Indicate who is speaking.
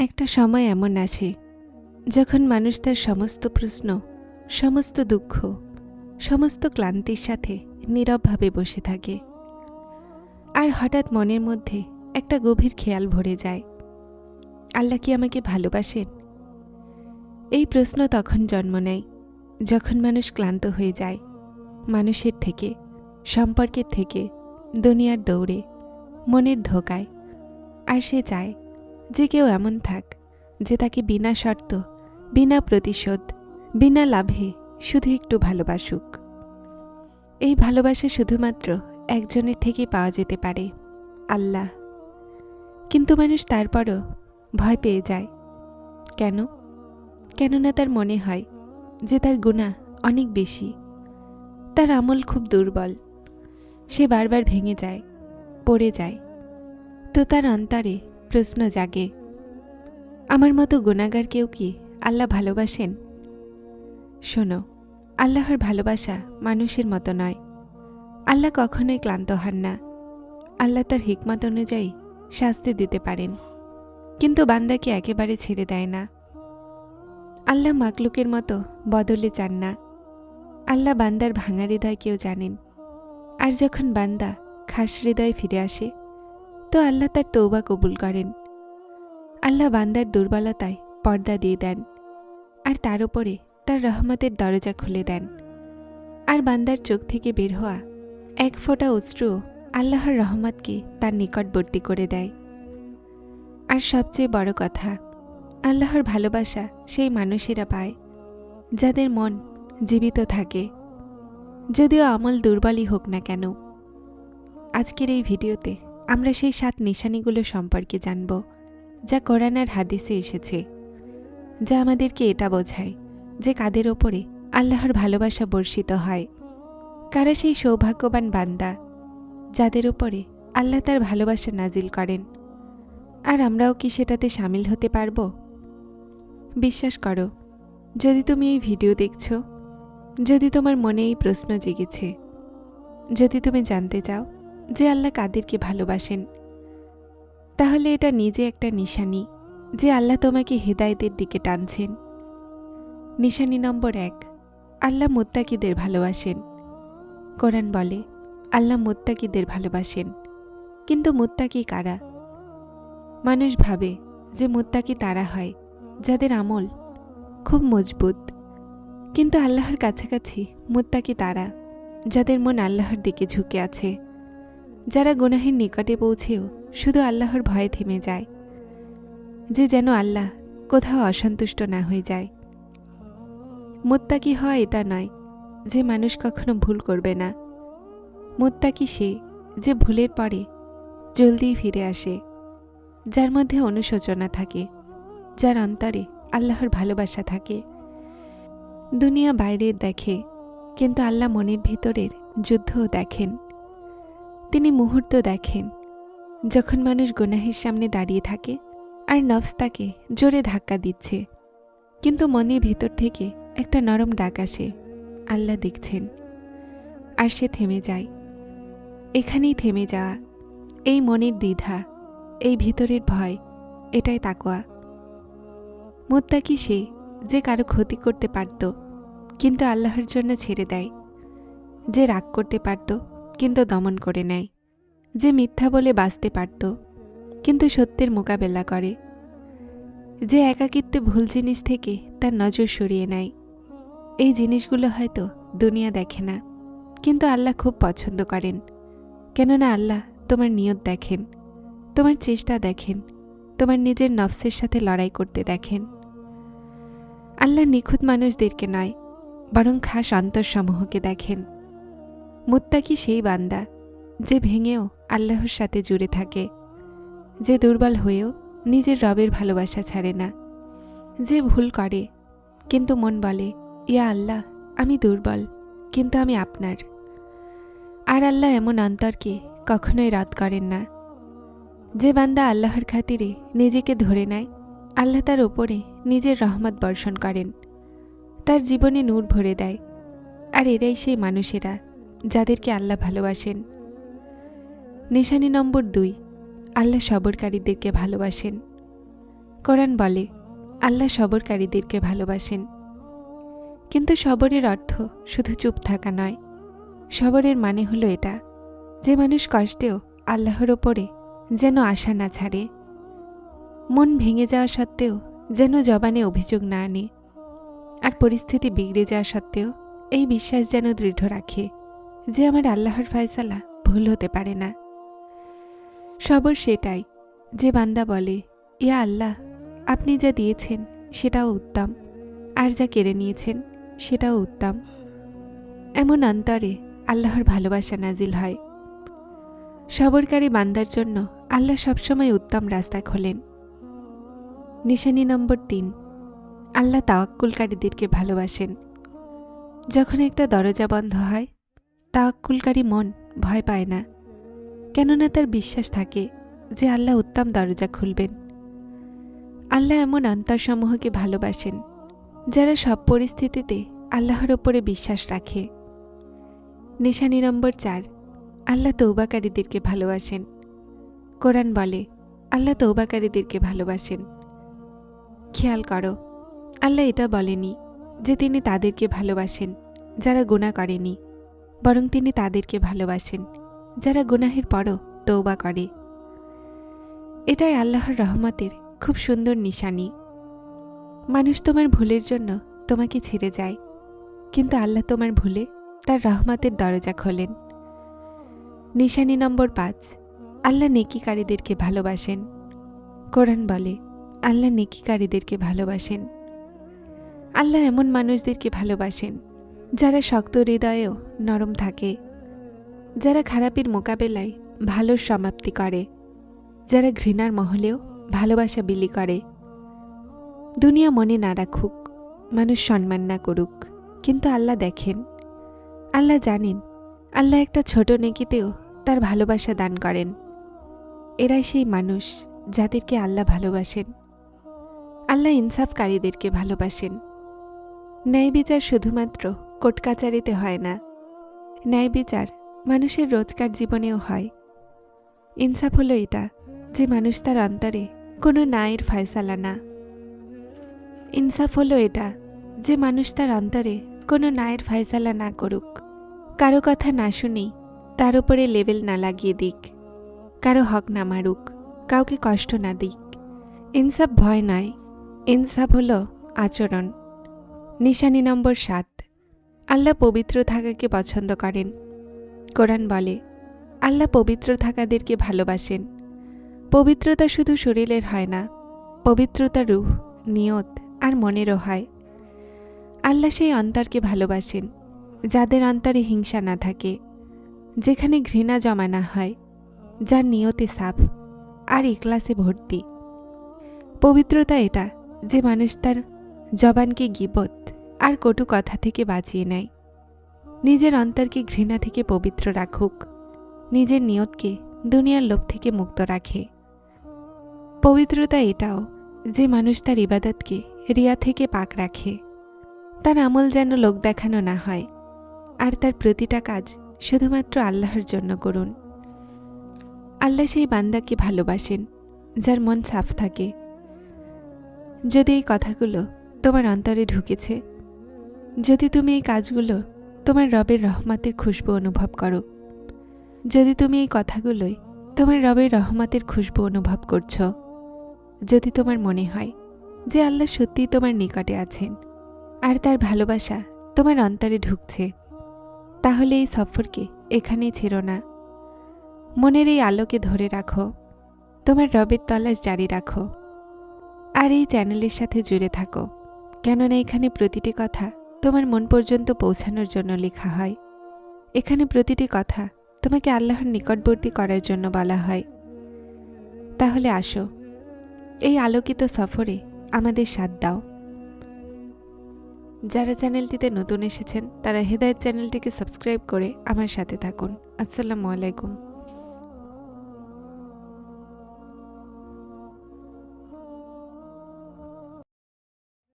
Speaker 1: একটা সময় এমন আসে যখন মানুষ তার সমস্ত প্রশ্ন, সমস্ত দুঃখ, সমস্ত ক্লান্তির সাথে নীরবভাবে বসে থাকে। আর হঠাৎ মনের মধ্যে একটা গভীর খেয়াল ভরে যায়। আল্লাহ কি আমাকে ভালোবাসেন? এই প্রশ্ন তখন জন্ম নেয়, যখন মানুষ ক্লান্ত হয়ে যায়, মানুষের থেকে, সম্পর্কের থেকে, দুনিয়ার দৌড়ে, মনের ধোকায়, আর সে চায় যে কেউ এমন থাক, যে তাকে বিনা শর্ত, বিনা প্রতিশোধ, বিনা লাভে শুধু একটু ভালোবাসুক। এই ভালোবাসা শুধুমাত্র একজনের থেকেই পাওয়া যেতে পারে, আল্লাহ। কিন্তু মানুষ তারপরও ভয় পেয়ে যায়। কেন? কেননা তার মনে হয় যে তার গুণা অনেক বেশি। তার আমল খুব দুর্বল। সে বারবার ভেঙে যায়, পড়ে যায়। তো তার অন্তরে প্রশ্ন জাগে, আমার মতো গুণাগার কেউ কি আল্লাহ ভালোবাসেন? শোনো, আল্লাহর ভালোবাসা মানুষের মতো নয়। আল্লাহ কখনোই ক্লান্ত হন না। আল্লাহ তার হিকমত অনুযায়ী শাস্তি দিতে পারেন, কিন্তু বান্দাকে একেবারে ছেড়ে দেয় না। আল্লাহ মাকলুকের মতো বদলে চান না। আল্লাহ বান্দার ভাঙা হৃদয় কেউ জানেন। আর যখন বান্দা খাস হৃদয়ে ফিরে আসে তো আল্লাহ তার তৌবা কবুল করেন। আল্লাহ বান্দার দুর্বলতায় পর্দা দিয়ে দেন আর তার উপরে তার রহমতের দরজা খুলে দেন। আর বান্দার চোখ থেকে বের হওয়া এক ফোঁটা অশ্রু আল্লাহর রহমতকে তার নিকটবর্তী করে দেয়। আর সবচেয়ে বড় কথা, আল্লাহর ভালোবাসা সেই মানুষেরা পায় যাদের মন জীবিত থাকে। যদিও আমল দুর্বলই হোক না কেন, আজকের এই ভিডিওতে আমরা সেই সাত নিশানিগুলো সম্পর্কে জানব, যা কোরআন আর হাদিসে এসেছে, যা আমাদেরকে এটা বোঝায় যে কাদের ওপরে আল্লাহর ভালোবাসা বর্ষিত হয়। কারা সেই সৌভাগ্যবান বান্দা যাদের উপরে আল্লাহ তার ভালোবাসা নাজিল করেন? আর আমরাও কি সেটাতে সামিল হতে পারব? বিশ্বাস করো, যদি তুমি এই ভিডিও দেখছ, যদি তোমার মনে এই প্রশ্ন জেগেছে, যদি তুমি জানতে চাও যে আল্লাহ কাদেরকে ভালোবাসেন। তাহলে এটা নিজে একটা নিশানি যে আল্লাহ তোমাকে হেদায়েতের দিকে টানছেন। নিশানি নম্বর এক, আল্লাহ মোত্তাকিদের ভালোবাসেন। কোরআন বলে, আল্লাহ মোত্তাকিদের ভালোবাসেন। কিন্তু মোত্তাকি কারা? মানুষ ভাবে যে মোত্তাকি তারা হয়, যাদের আমল খুব মজবুত। কিন্তু আল্লাহর কাছাকাছি মোত্তাকি তারা, যাদের মন আল্লাহর দিকে ঝুঁকে আছে। যারা গুনাহের নিকটে পৌঁছেও শুধু আল্লাহর ভয়ে থেমে যায়। যে যেন আল্লাহ কোথাও অসন্তুষ্ট না হয়ে যায়। মোত্তাকি হওয়া এটা নয় যে মানুষ কখনো ভুল করবে না। মোত্তাকি সে যে ভুলের পরে জলদিই ফিরে আসে, যার মধ্যে অনুশোচনা থাকে, যার অন্তরে আল্লাহর ভালোবাসা থাকে। দুনিয়া বাইরের দেখে কিন্তু আল্লাহ মনের ভিতরের যুদ্ধও দেখেন। তিনি মুহূর্ত দেখেন, যখন মানুষ গুনাহের সামনে দাঁড়িয়ে থাকে আর নফস তাকে জোরে ধাক্কা দিচ্ছে। কিন্তু মনের ভিতর থেকে একটা নরম ডাক আসে, আল্লাহ দেখছেন। আর সে থেমে যায়। এখানেই থেমে যাওয়া, এই মনের দ্বিধা, এই ভিতরের ভয়, এটাই তাকোয়া মোত্তাকি সে যে কারও ক্ষতি করতে পারত, কিন্তু আল্লাহর জন্য ছেড়ে দেয়, যে রাগ করতে পারত কিন্তু দমন করে নেয়, যে মিথ্যা বলে বাঁচতে পারত, কিন্তু সত্যের মোকাবেলা করে। যে একাকিত্বে ভুল জিনিস থেকে তার নজর সরিয়ে নেয়। এই জিনিসগুলো হয়তো দুনিয়া দেখে না, কিন্তু আল্লাহ খুব পছন্দ করেন। কেননা আল্লাহ তোমার নিয়ত দেখেন, তোমার চেষ্টা দেখেন, তোমার নিজের নফসের সাথে লড়াই করতে দেখেন। আল্লাহ নিখুঁত মানুষদেরকে নয়, বরং খাস অন্তরসমূহকে দেখেন। মুত্তাকি সেই বান্দা যে ভেঙেও আল্লাহর সাথে জুড়ে থাকে, যে দুর্বল হয়েও নিজের রবের ভালোবাসা ছাড়ে না, যে ভুল করে কিন্তু মন বলে, ইয়া আল্লাহ, আমি দুর্বল, কিন্তু আমি আপনার। আর আল্লাহ এমন অন্তরকে কখনোই রদ করেন না। যে বান্দা আল্লাহর খাতিরে নিজেকে ধরে নেয়, আল্লাহ তার ওপরে নিজের রহমত বর্ষণ করেন, তার জীবনে নূর ভরে দেয়, আর এরাই সেই মানুষেরা যাদেরকে আল্লাহ ভালোবাসেন। নিশানি নম্বর দুই, আল্লাহ সবরকারীদেরকে ভালোবাসেন। কোরআন বলে, আল্লাহ সবরকারীদেরকে ভালোবাসেন। কিন্তু সবরের অর্থ শুধু চুপ থাকা নয়। সবরের মানে হলো এটা, যে মানুষ কষ্টেও আল্লাহর ওপরে যেন আশা না ছাড়ে। মন ভেঙে যাওয়া সত্ত্বেও যেন জবানে অভিযোগ না আনে। আর পরিস্থিতি বিগড়ে যাওয়া সত্ত্বেও এই বিশ্বাস যেন দৃঢ় রাখে। যে আমার আল্লাহর ফয়সালা ভুল হতে পারে না। সবর সেটাই, যে বান্দা বলে, ইয়া আল্লাহ, আপনি যা দিয়েছেন সেটাও উত্তম, আর যা কেড়ে নিয়েছেন সেটাও উত্তম। এমন অন্তরে আল্লাহর ভালোবাসা নাজিল হয়। সবরকারী বান্দার জন্য আল্লাহ সবসময় উত্তম রাস্তা খোলেন। নিশানি নম্বর তিন, আল্লাহ তাওয়াক্কুলকারীদেরকে ভালোবাসেন। যখন একটা দরজা বন্ধ হয় তাওয়াক্কুলকারী মন ভয় পায় না। কেননা তার বিশ্বাস থাকে যে আল্লাহ উত্তম দরজা খুলবেন। আল্লাহ এমন অন্তরসমূহকে ভালোবাসেন, যারা সব পরিস্থিতিতে আল্লাহর ওপরে বিশ্বাস রাখে। নিশানি নম্বর চার, আল্লাহ তৌবাকারীদেরকে ভালোবাসেন। কোরআন বলে, আল্লাহ তৌবাকারীদেরকে ভালোবাসেন। খেয়াল করো, আল্লাহ এটা বলেনি যে তিনি তাদেরকে ভালোবাসেন, যারা গুণা করেনি। বরং তিনি তাদেরকে ভালোবাসেন, যারা গুনাহের পরও তৌবা করে। এটাই আল্লাহর রহমতের খুব সুন্দর নিশানি। মানুষ তোমার ভুলের জন্য তোমাকে ছেড়ে যায়, কিন্তু আল্লাহ তোমার ভুলে তার রহমতের দরজা খোলেন। নিশানি নম্বর পাঁচ, আল্লাহ নেকিকারীদেরকে ভালোবাসেন। কোরআন বলে, আল্লাহ নেকিকারীদেরকে ভালোবাসেন। আল্লাহ এমন মানুষদেরকে ভালোবাসেন যারা শক্ত হৃদয়েও নরম থাকে, যারা খারাপের মোকাবেলায় ভালোর সমাপ্তি করে, যারা ঘৃণার মহলেও ভালোবাসা বিলি করে। দুনিয়া মনে না রাখুক, মানুষ সম্মান না করুক, কিন্তু আল্লাহ দেখেন। আল্লাহ জানেন, আল্লাহ একটা ছোট নেকিতেও তার ভালোবাসা দান করেন। এরাই সেই মানুষ যাদেরকে আল্লাহ ভালোবাসেন। আল্লাহ ইনসাফকারীদেরকে ভালোবাসেন। ন্যায় বিচার শুধুমাত্র কোর্ট কাচারিতে হয় না। ন্যায় বিচার মানুষের রোজকার জীবনেও হয়। ইনসাফ হলো এটা, যে মানুষ তার অন্তরে কোনো নায়ের ফয়সালা না। ইনসাফ হলো এটা, যে মানুষ তার অন্তরে কোনো নায়ের ফয়সালা না করুক। কারও কথা না শুনি, তার উপরে লেভেল না লাগিয়ে দিক। কারও হক না মারুক, কাউকে কষ্ট না দিক। ইনসাফ ভয় নয়, ইনসাফ হলো আচরণ। নিশানি নম্বর সাত। আল্লাহ পবিত্র থাকাকে পছন্দ করেন। কোরআন বলে, আল্লাহ পবিত্র থাকাদেরকে ভালোবাসেন। পবিত্রতা শুধু শরীরের হয় না, পবিত্রতা রূহ, নিয়ত আর মনেরও হয়। আল্লাহ সেই অন্তরকে ভালোবাসেন, যাদের অন্তরে হিংসা না থাকে, যেখানে ঘৃণা জমা না হয়, যার নিয়তে সাফ আর ইকলাসে ভর্তি। পবিত্রতা এটা যে মানুষ তার জবানকে গিবত আর কটু কথা থেকে বাঁচিয়ে নেয়। নিজের অন্তরকে ঘৃণা থেকে পবিত্র রাখুক। নিজের নিয়তকে দুনিয়ার লোভ থেকে মুক্ত রাখে। পবিত্রতা এটাও যে মানুষ তার ইবাদতকে রিয়া থেকে পাক রাখে। তার আমল যেন লোক দেখানো না হয়। আর তার প্রতিটা কাজ শুধুমাত্র আল্লাহর জন্য করুন। আল্লাহ সেই বান্দাকে ভালোবাসেন, যার মন সাফ থাকে। যদি এই কথাগুলো তোমার অন্তরে ঢুকেছে যদি তুমি এই কাজগুলো তোমার রবের রহমতের খুশবু অনুভব করো। যদি তুমি এই কথাগুলোই তোমার রবের রহমতের খুশবু অনুভব করছ। যদি তোমার মনে হয় যে আল্লাহ সত্যিই তোমার নিকটে আছেন আর তার ভালোবাসা তোমার অন্তরে ঢুকছে, তাহলে এই সফরকে এখানেই ছেড়ো না। মনের এই আলোকে ধরে রাখো, তোমার রবের তলাশ জারি রাখো। আর এই চ্যানেলের সাথে জুড়ে থাকো, কেননা এখানে প্রতিটি কথা তোমার মন পর্যন্ত পৌঁছানোর জন্য লেখা হয়। এখানে প্রতিটি কথা তোমাকে আল্লাহর নিকটবর্তী করার জন্য বলা হয়। তাহলে আসো, এই আলোকিত সফরে আমাদের সাথ দাও। যারা চ্যানেলটিতে নতুন এসেছেন, তারা হেদায়ত চ্যানেলটিকে সাবস্ক্রাইব করে আমার সাথে থাকুন। আসসালামু আলাইকুম।